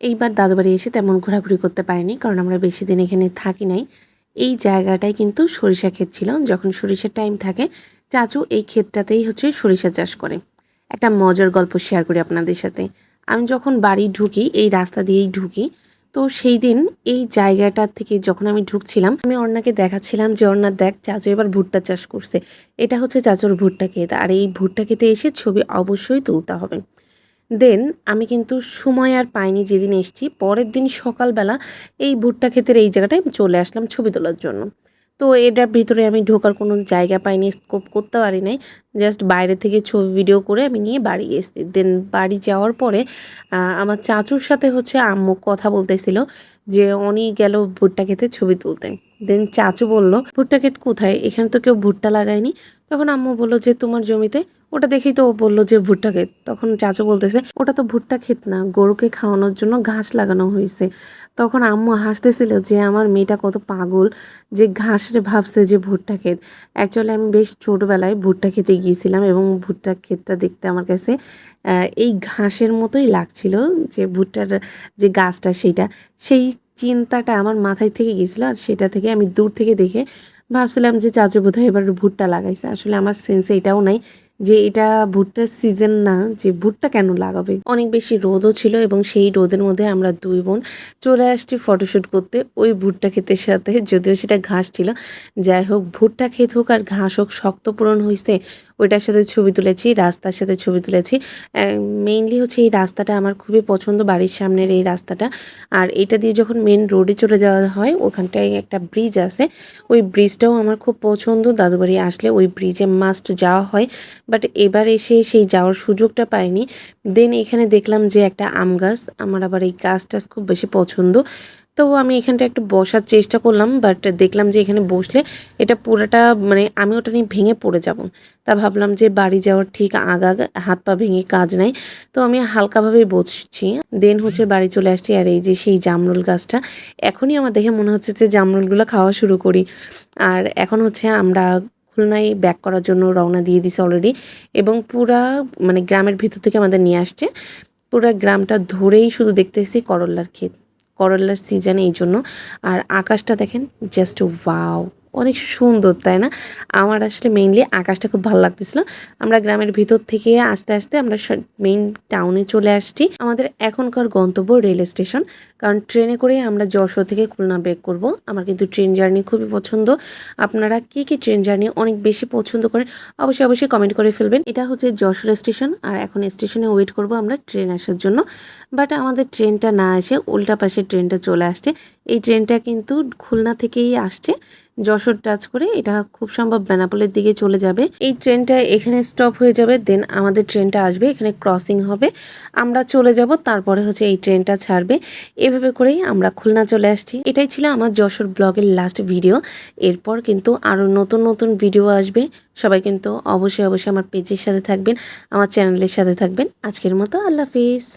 এইবার দাদুবাড়ি এসে তেমন ঘোরাঘুরি করতে পারিনি, কারণ আমরা বেশি দিন এখানে থাকি নাই। এই জায়গাটায় কিন্তু সরিষা ক্ষেত ছিল। যখন সরিষার টাইম থাকে, চাচু এই ক্ষেতটাতেই হচ্ছে সরিষা চাষ করে। একটা মজার গল্প শেয়ার করি আপনাদের সাথে। আমি যখন বাড়ি ঢুকি, এই রাস্তা দিয়েই ঢুকি, তো সেই দিন এই জায়গাটা থেকে যখন আমি ঢুকছিলাম, আমি অর্ণাকে দেখাচ্ছিলাম যে, অর্ণা, দেখ, চাচু এবার ভুট্টা চাষ করছে। এটা হচ্ছে চাচুর ভুট্টা ক্ষেত। আর এই ভুট্টা খেতে এসে ছবি অবশ্যই তুলতে হবে। দেন আমি কিন্তু সময় আর পাইনি যেদিন এসছি। পরের দিন সকালবেলা এই ভুট্টা ক্ষেতের এই জায়গাটায় আমি চলে আসলাম ছবি তোলার জন্য। তো এটার ভিতরে আমি ঢোকার কোনো জায়গা পাইনি স্কোপ করতে পারি নাই। জাস্ট বাইরে থেকে ছবি ভিডিও করে আমি নিয়ে বাড়ি এসেছি। দেন বাড়ি যাওয়ার পরে আমার চাচুর সাথে হচ্ছে আম্মু কথা বলতেছিল যে উনি গেল ভুট্টা খেতে ছবি তুলতে। দেন চাচু বলল, ভুট্টা ক্ষেত কোথায়? এখানে তো কেউ ভুট্টা লাগায়নি। তখন আম্মু বলল যে, তোমার জমিতে? ওটা দেখেই তো বলল যে, ভুট্টা ক্ষেত। তখন চাচু বলতেছে, ওটা তো ভুট্টা ক্ষেত না, গরুকে খাওয়ানোর জন্য ঘাস লাগানো হয়েছে তখন আম্মু হাসতেছিল যে, আমার মেয়েটা কত পাগল যে, ঘাসরে ভাবছে যে, ভুট্টা ক্ষেত। অ্যাকচুয়ালি আমি বেশ ছোটোবেলায় ভুট্টা খেতে গিয়েছিলাম এবং ভুট্টা ক্ষেতটা দেখতে আমার কাছে এই ঘাসের মতোই লাগছিল যে, ভুট্টার যে গাছটা সেইটা সেই চিন্তাটা আমার মাথায় থেকে গেছিল আর সেটা থেকে আমি দূর থেকে দেখে ভাবছিলাম যে চাচু বোধহয় এবার ভুট্টা লাগাইছে। আসলে আমার সেন্সে এটাও নাই যে এটা ভুট্টার সিজন না, যে ভুট্টা কেন লাগাবে। অনেক বেশি রোদও ছিল এবং সেই রোদের মধ্যে আমরা দুই বোন চলে আসছি ফটোশ্যুট করতে। ওই ভুট্টা ক্ষেতের সাথে, যদিও সেটা ঘাস ছিল। যাই হোক, ভুট্টা ক্ষেত হোক আর ঘাস হোক শক্ত পূরণ হয়েছে ওইটার সাথে ছবি তুলেছি, রাস্তার সাথে ছবি তুলেছি। মেইনলি হচ্ছে এই রাস্তাটা আমার খুবই পছন্দ, বাড়ির সামনের এই রাস্তাটা। আর এটা দিয়ে যখন মেন রোডে চলে যাওয়া হয়, ওখানটায় একটা ব্রিজ আছে। ওই ব্রিজটাও আমার খুব পছন্দ, দাদুবাড়ি আসলে ওই ব্রিজে মাস্ট যাওয়া হয়। বাট এবার এসে সেই যাওয়ার সুযোগটা পাইনি। দেন এখানে দেখলাম যে একটা আম গাছ, আমার আবার এই গাছ টাছ খুব বেশি পছন্দ। তো আমি এখানটা একটু বসার চেষ্টা করলাম বাট দেখলাম যে এখানে বসলে এটা পুরোটা মানে আমি ওটা নিয়ে ভেঙে পড়ে যাব। তা ভাবলাম যে বাড়ি যাওয়ার ঠিক আগা হাত পা ভেঙে কাজ নাই, তো আমি হালকাভাবেই বসছি। দেন হচ্ছে বাড়ি চলে আসছি, আর এই যে সেই জামরুল গাছটা, এখনই আমার দেখে মনে হচ্ছে যে জামরুলগুলো খাওয়া শুরু করি। আর এখন হচ্ছে আমরা খুলনায় ব্যাক করার জন্য রওনা দিয়ে দিছি অলরেডি এবং পুরা মানে গ্রামের ভিতর থেকে আমাদের নিয়ে আসছে। পুরা গ্রামটা ধরেই শুধু দেখতেছি করল্লার ক্ষেত। করল্লার সিজন এই জন্য। আর আকাশটা দেখেন জাস্ট ওয়াও অনেক সুন্দর, তাই না? আমার আসলে মেইনলি আকাশটা খুব ভালো লাগতেছিল। আমরা গ্রামের ভিতর থেকে আস্তে আস্তে আমরা মেইন টাউনে চলে আসছি। আমাদের এখনকার গন্তব্য রেল স্টেশন কারণ ট্রেনে করে আমরা যশোর থেকে খুলনা ব্যাক করব। আমার কিন্তু ট্রেন জার্নি খুবই পছন্দ। আপনারা কি কি ট্রেন জার্নি অনেক বেশি পছন্দ করেন, অবশ্যই অবশ্যই কমেন্ট করে ফেলবেন। এটা হচ্ছে যশোর স্টেশন আর এখন স্টেশনে ওয়েট করব আমরা ট্রেন আসার জন্য। বাট আমাদের ট্রেনটা না এসে উল্টা পাশে ট্রেনটা চলে আসছে। এই ট্রেনটা কিন্তু খুলনা থেকেই আসছে। যশোর টাচ করে এটা খুব সম্ভব বেনাপোলের দিকে চলে যাবে। এই ট্রেনটা এখানে স্টপ হয়ে যাবে দেন আমাদের ট্রেনটা আসবে, এখানে ক্রসিং হবে। আমরা চলে যাব, তারপরে হচ্ছে এই ট্রেনটা ছাড়বে। এভাবে করেই আমরা খুলনা চলে আসছি। এটাই ছিল আমার যশোর ব্লগের লাস্ট ভিডিও এরপর কিন্তু আরও নতুন নতুন ভিডিও আসবে। সবাই কিন্তু অবশ্যই অবশ্যই আমার পেজের সাথে থাকবেন, আমার চ্যানেলের সাথে থাকবেন। আজকের মতো আল্লাহ হাফিজ।